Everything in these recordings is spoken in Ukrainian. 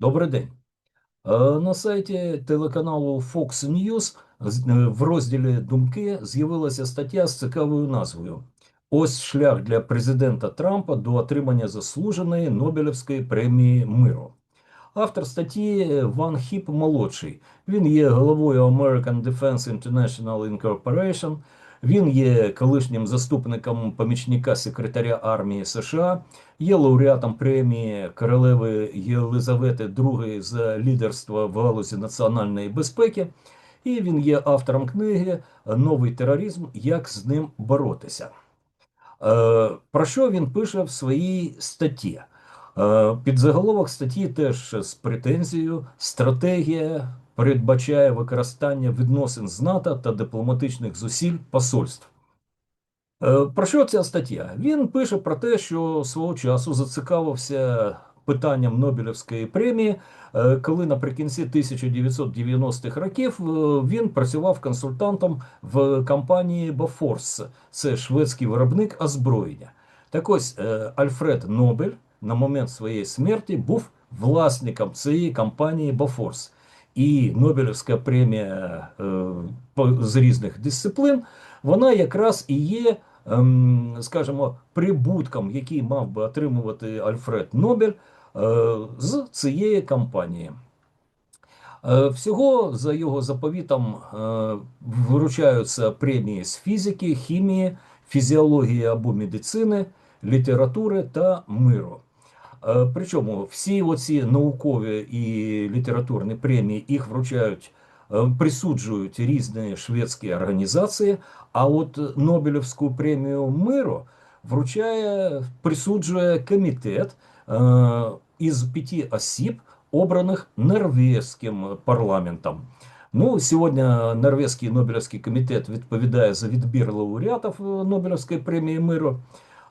Добрий день. Е, На сайті телеканалу Fox News е, в розділі Думки з'явилася стаття з цікавою назвою Ось шлях для президента Трампа до отримання заслуженої Нобелівської премії миру. Автор статті Ван Хіп молодший. Він є головою American Defense International Incorporation. Він є колишнім заступником помічника секретаря армії США, є лауреатом премії королеви Єлизавети II за лідерство в галузі національної безпеки. І він є автором книги Новий тероризм. Як з ним боротися. Е, Про що він пише в своїй статті? Е, Підзаголовок статті теж з претензією стратегія передбачає використання відносин з НАТО та дипломатичних зусиль посольств. Е, Про що ця стаття? Він пише про те, що свого часу зацікавився питанням Нобелівської премії, е, коли наприкінці 1990-х років е, він працював консультантом в компанії Bofors, це шведський виробник озброєння. Так ось Альфред Нобель на момент своєї смерті був власником цієї компанії Bofors. І Нобелівська премія е, з різних дисциплін, вона якраз і є, ем, скажімо, прибутком, який мав би отримувати Альфред Нобель е, з цієї компанії. Е, Всього за його заповітом вручаються премії з фізики, хімії, фізіології або медицини, літератури та миру. Е, Причому всі оці наукові і літературні премії їх вручають, е, присуджують різні шведські організації, а от Нобелівську премію миру вручає, присуджує комітет е, із п'яти осіб, обраних норвезьким парламентом. Ну, сьогодні Норвезький Нобелівський комітет відповідає за відбір лауреатів е, Нобелівської премії миру.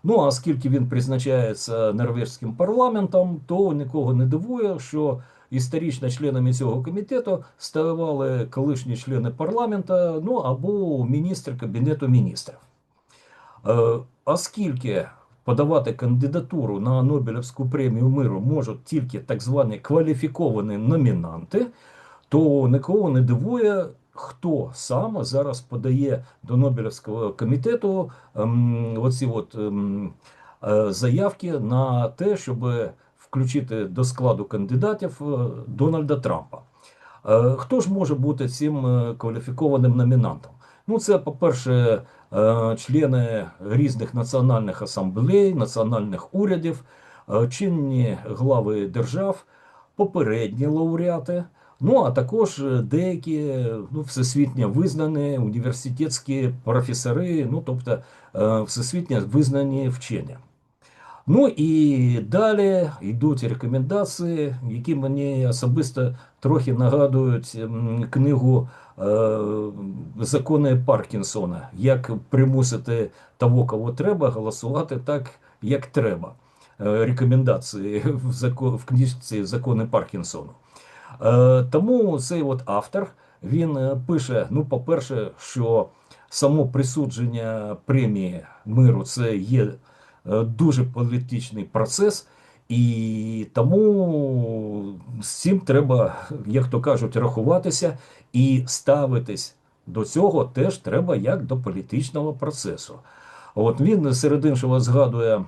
Ну, а оскільки він призначається норвезьким парламентом, то нікого не дивує, що історично членами цього комітету ставали колишні члени парламента, ну або міністр кабінету міністрів. Е, Оскільки подавати кандидатуру на Нобелівську премію миру можуть тільки так звані кваліфіковані номінанти, то нікого не дивує, хто саме зараз подає до Нобелівського комітету ем, оці от ем, е, заявки на те, щоб включити до складу кандидатів е, Дональда Трампа. Е, Хто ж може бути цим е, кваліфікованим номінантом? Ну, це, по-перше, члени різних національних асамблей, національних урядів, чинні глави держав, попередні лауреати. Ну, а також е, деякі ну, всесвітньо визнані університетські професори, ну, тобто е, всесвітньо визнані вчені. Ну і далі йдуть рекомендації, які мені особисто трохи нагадують книгу е, Закони Паркінсона, як примусити того, кого треба, голосувати так, як треба. Е, Рекомендації в книжці Закони Паркінсону. Е, Тому цей от автор він е, пише: ну, по-перше, що само присудження премії миру це є е, дуже політичний процес, і тому з цим треба, як то кажуть, рахуватися і ставитись до цього теж треба як до політичного процесу. От він серед іншого згадує е,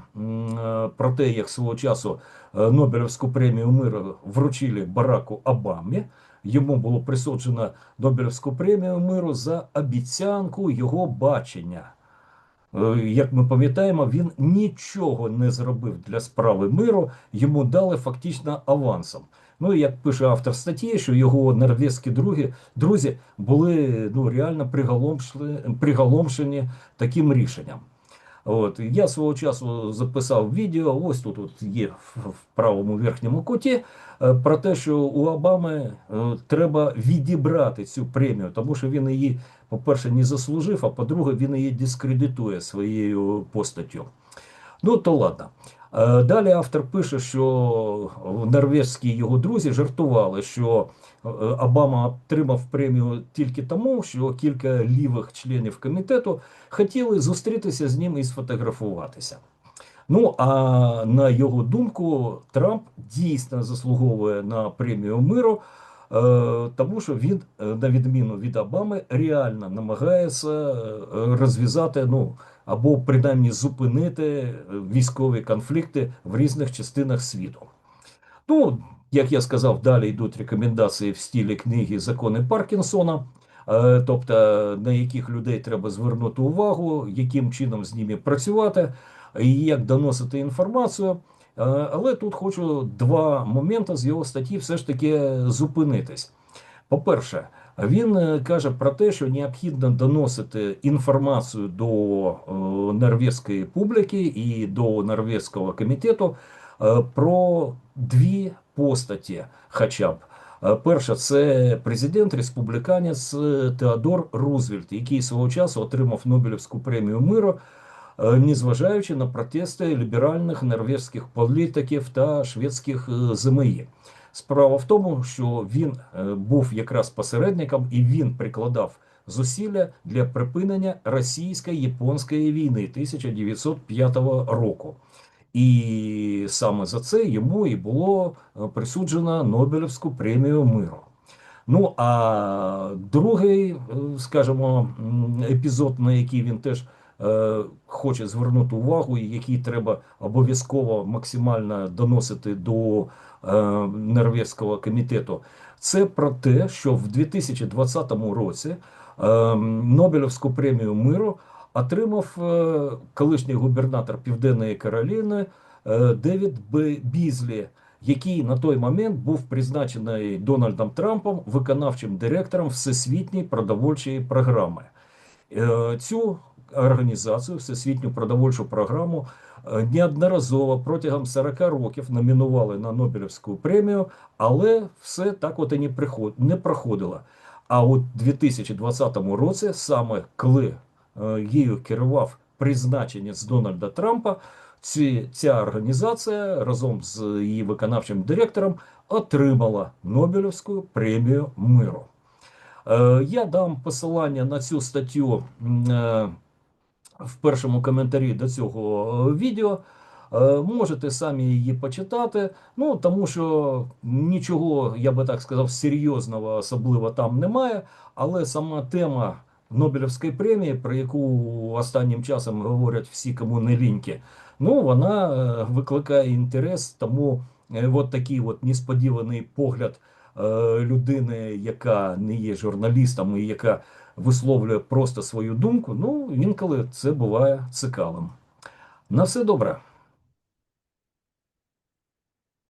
про те, як свого часу е, Нобелівську премію миру вручили Бараку Обамі. Йому було присуджено Нобелівську премію миру за обіцянку його бачення. Е, Як ми пам'ятаємо, він нічого не зробив для справи миру, йому дали фактично авансом. Ну і як пише автор статті, що його норвезькі друзі, друзі були ну, реально приголомшені, приголомшені таким рішенням. От я свого часу записав відео. Ось тут от є в в правому верхньому куті е, про те, що у Обами е, треба відібрати цю премію, тому що він її, по-перше, не заслужив, а по-друге, він її дискредитує своєю постаттю. Ну то ладно. Е, Далі автор пише, що норвезькі його друзі жартували, що е, Обама отримав премію тільки тому, що кілька лівих членів комітету хотіли зустрітися з ним і сфотографуватися. Ну а на його думку, Трамп дійсно заслуговує на премію миру, тому що він, е, на відміну від Обами, реально намагається е, розв'язати, ну або принаймні зупинити е, військові конфлікти в різних частинах світу. Ну, як я сказав, далі йдуть рекомендації в стілі книги Закони Паркінсона, е, тобто на яких людей треба звернути увагу, яким чином з ними працювати і як доносити інформацію. Е, Але тут хочу два моменти з його статті все ж таки зупинитись. По-перше, він е, каже про те, що необхідно доносити інформацію до е, норвезької публіки і до норвезького комітету про дві постаті, хоча б. Перша це президент республіканець Теодор Рузвельт, який свого часу отримав Нобелівську премію миру, незважаючи на протести ліберальних норвезьких політиків та шведських е, ЗМІ. Справа в тому, що він е, був якраз посередником і він прикладав зусилля для припинення російсько-японської війни 1905 року. І саме за це йому і було присуджено Нобелівську премію миру. Ну а другий, скажімо, епізод, на який він теж хоче звернути увагу, і який треба обов'язково максимально доносити до е, Норвезького комітету, це про те, що в 2020 році е, Нобелівську премію миру отримав е, колишній губернатор Південної Кароліни е, Девід Бізлі, який на той момент був призначений Дональдом Трампом виконавчим директором Всесвітньої продовольчої програми. Е, Цю організацію, Всесвітню продовольчу програму, е, неодноразово протягом 40 років номінували на Нобелівську премію, але все так от і не приход- не проходило. А у 2020 році, саме коли е, її керував призначенець Дональда Трампа, ці, ця організація разом з її виконавчим директором отримала Нобелівську премію миру. Е, Я дам посилання на цю статтю е, в першому коментарі до цього е, відео. Е, Можете самі її почитати, ну тому що нічого, я би так сказав, серйозного особливо там немає. Але сама тема Нобелівської премії, про яку останнім часом говорять всі, кому не ліньки, ну вона е, викликає інтерес, тому от такий от несподіваний погляд людини, яка не є журналістом і яка висловлює просто свою думку. Ну інколи це буває цікавим. На все добре.